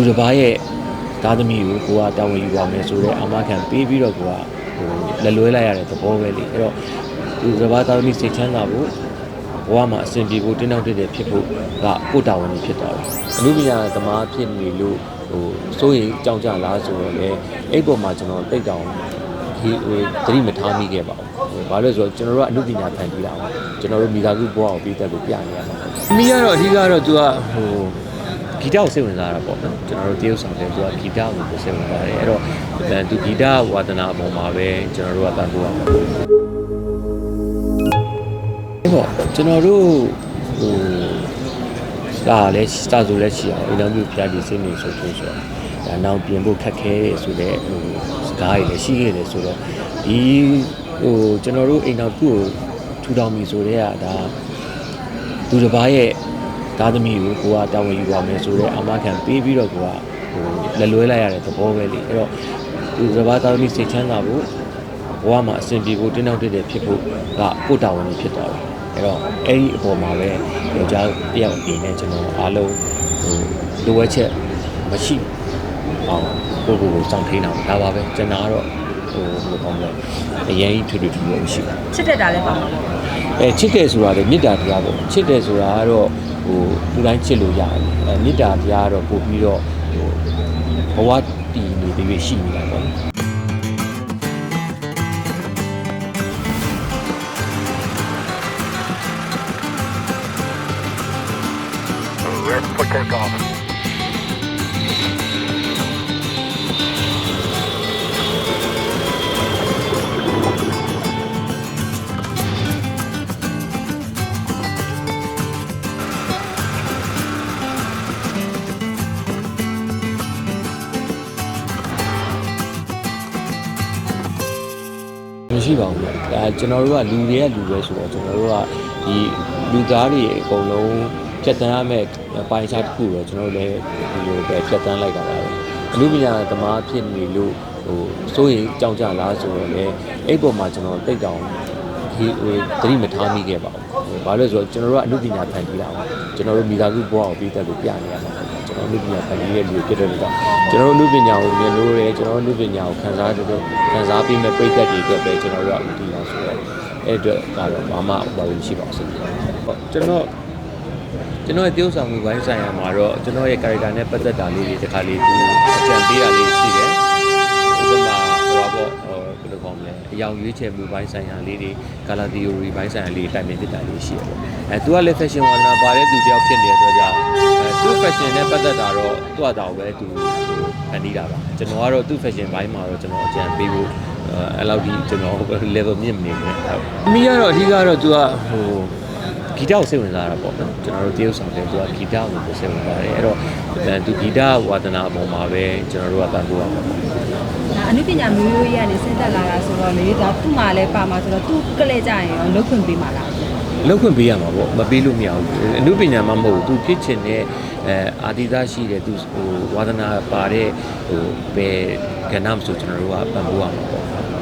သူတစ်ပါးရဲ့သားသမီးကိုကိုကတာဝန်ယူပါမယ်ဆိုတော့အမခံပေးပြီးတော့ကိုကဟိုလက်လွဲလိုက်ရတဲ့သဘောပဲလေအဲ့တော့သူတစ်ပါးသားသမီးစိတ်ချမ်းသာဖို့ဘဝမှာအဆင်ပြေဖို့တင်းနောက်တက်တဲ့ဖြစ်ဖို့ကကိုယ့်တာဝန်ကြီးဖြစ်သွားတယ်အမှုပညာသမားဖြစ်နေလို့ဟိုစိုးရိမ်ကြောက်ကြလားဆိုတော့လေအဲ့ပေါ်မှာကျွန်တော်တိတ်တောင်ဒီဟိုသတိမထားမိခဲ့ပါဘူးဟိုဘာလို့လဲဆိုတော့ကျွန်တော်တို့ကအမှုပညာဖန်တီးတာပါကျွန်တော်တို့မိသားစုဘဝကိုပြီးသက်လို့ပြနေရမှာအမိကတော့အဓိကတော့သူကဟို ဂီတကိုစိတ်ဝင်စားတာပေါ့နော်ကျွန်တော်တို့တရုပ်ဆောင်တယ်သူကဂီတကိုစိတ်ဝင်စားတယ်အဲ့တော့အဲသူဂီတဝါသနာအပေါ်မှာပဲကျွန်တော်တို့ကတန်ဖိုးရမှာပေါ့အဲ့ပေါ့ကျွန်တော်တို့ဟိုစာလည်းစာဆိုလည်းရှိအောင်အင်တာဗျူးပြပြီးစိတ်နေဆိုဆိုဆိုတော့ဒါနောက်ပြင်ဖို့ခက်ခဲတယ်ဆိုတော့ဟိုစကားတွေလည်းရှိခဲ့တယ်ဆိုတော့ဒီဟိုကျွန်တော်တို့အိမ်တော်ခုကိုထူထောင်ပြီဆိုတော့ကဒါသူတစ်ပါးရဲ့ သားသမီးကိုကိုကတာဝန်ယူပါမယ်ဆိုတော့အမခံပေးပြီးတော့ကိုကဟိုလက်လွဲလိုက်ရတဲ့သဘောပဲလေအဲ့တော့သူတစ်ပါးသားသမီးစိတ်ချမ်းသာဖို့ဘဝမှာအဆင်ပြေဖို့တင်းနောက်တက်တဲ့ဖြစ်ဖို့ကကိုယ့်တာဝန်ကြီးဖြစ်သွားတယ်အဲ့တော့အဲ့ဒီအပေါ်မှာပဲယောက်ျားတယောက်အနေနဲ့ကျွန်တော်အားလုံးဟိုလိုအပ်ချက်မရှိအောင်ကိုယ့်ကိုယ်ကိုစောင့်ထိန်အောင်ဒါပါပဲကျွန်တော်ကတော့ဟိုဘယ်လိုကောင်းလဲအရင်ကြီးထွေထွေထူးထူးမရှိဘူးချစ်တတ်တာလည်းပါမှာပေါ့အဲချစ်တယ်ဆိုတာလေမေတ္တာတရားပေါ့ချစ်တယ်ဆိုတာကတော့ ဟိုလူတိုင်းချစ်လို့ရတယ်အဲမေတ္တာတရားကတော့ပို့ပြီးတော့ဟိုဘဝတည်နေတဲ့ရွေးရှိနေတာပေါ့ Red for takeoff. မရှိပါဘူးအဲကျွန်တော်တို့ကလူတွေကလူပဲဆိုတော့ကျွန်တော်တို့ကဒီလူသားတွေအကုန်လုံးဖြတ်တန်းရမယ့်ပိုင်းခြားတစ်ခုတော့ကျွန်တော်တို့လည်းဒီလိုပဲဖြတ်တန်းလိုက်တာပါပဲအမှုပညာသမားဖြစ်နေလို့ဟိုစိုးရိမ်ကြောက်ကြလားဆိုတော့လေအဲ့ပေါ်မှာကျွန်တော်တိတ်တောင်ဒီဟိုသတိမထားမိခဲ့ပါဘူးဘာလို့လဲဆိုတော့ကျွန်တော်တို့ကအမှုပညာဖန်တီးတာပါကျွန်တော်တို့မိသားစုဘဝကိုပြီးသက်လို့ပြနေရမှာကျွန်တော် အမှုပညာဖန်တီးတဲ့လူတွေဖြစ်တဲ့လို့ကျွန်တော်တို့အမှုပညာကိုမြင်လို့ရတယ်ကျွန်တော်တို့အမှုပညာကိုခံစားတဲ့ခံစားပြီးမဲ့ပြိသက်တွေအတွက်ပဲကျွန်တော်တို့ကဥတီအောင်ဆိုတော့အဲ့အတွက်ကတော့ဘာမှဘာလို့ရှိပါအောင်ဆိုဟုတ်ကျွန်တော်ကျွန်တော်ရဲ့တရုပ်ဆောင်မှုဘိုင်းဆိုင်ရာမှာတော့ကျွန်တော်ရဲ့ character နဲ့ပတ်သက်တာလေးတွေတစ်ခါလေးသူအကြံပေးတာလေးရှိတယ်ဥပမာဟိုပါပေါ့ဟိုဘယ်လို ကောင်းမလဲအယောင်ရွေးချယ်မှုဘိုင်းဆိုင်ရာလေးတွေ color theory ဘိုင်းဆိုင်ရာလေးတိုင်ပင်ဖြစ်တာလေးရှိတယ်ပေါ့အဲသူကလည်း fashion ဝါသနာပါတဲ့သူတယောက်ဖြစ်နေတဲ့အတွက်ကြောင့်အဲသူ fashion နဲ့ပတ်သက်တာတော့သူ့အတောင်ပဲသူဖန်တီးတာပါကျွန်တော်ကတော့သူ့ fashion ဘိုင်းမှာတော့ကျွန်တော်အကြံပေးဖို့အဲအဲ့လောက်ဒီကျွန်တော် level မြင့်မနေဘူးဟုတ်အမိကတော့အဓိကတော့သူကဟိုဂီတကိုစိတ်ဝင်စားတာပေါ့နော်ကျွန်တော်တို့တရုပ်ဆောင်တယ်သူကဂီတကိုစိတ်ဝင်စားတယ်အဲ့တော့အဲသူဂီတဝါသနာအပေါ်မှာပဲကျွန်တော်တို့ကပံ့ပိုးရမှာပေါ့ဒါ အနုပညာမျိုးရိုးကြီးကနေဆင်းသက်လာတာဆိုတော့လေဒါသူ့မှာလည်းပါမှာဆိုတော့သူ့ကလေးကြရင်ရောလုတ်ခွင့်ပေးမှာလားလောက်ခွင့်ပေးရမှာပေါ့မပေးလို့မရဘူးအနုပညာမှမဟုတ်ဘူးသူဖြစ်ချင်တဲ့အဲအာတိသားရှိတဲ့သူဟိုဝါသနာပါတဲ့ဟိုဘယ်ကဏ္ဍမဆိုကျွန်တော်တို့ကပံ့ပိုးရမှာပေါ့